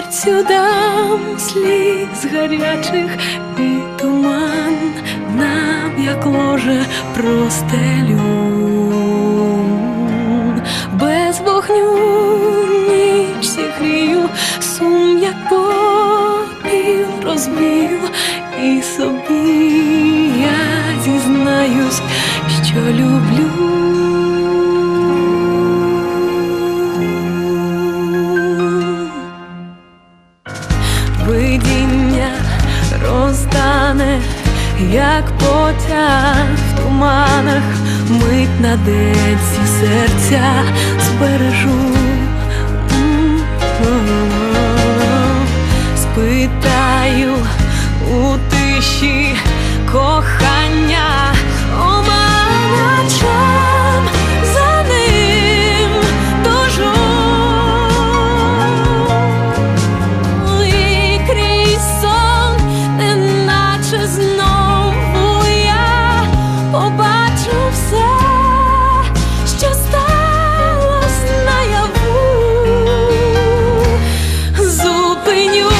Серцю дам сліз гарячих і туман нам, як ложе, простелю. Без вогню ніч зігрію, сум як попіл розбію, і собі я зізнаюсь, що люблю. Як потяг в туманах, мить на деці серця збережу. Спитаю у тиші кохання Зупиню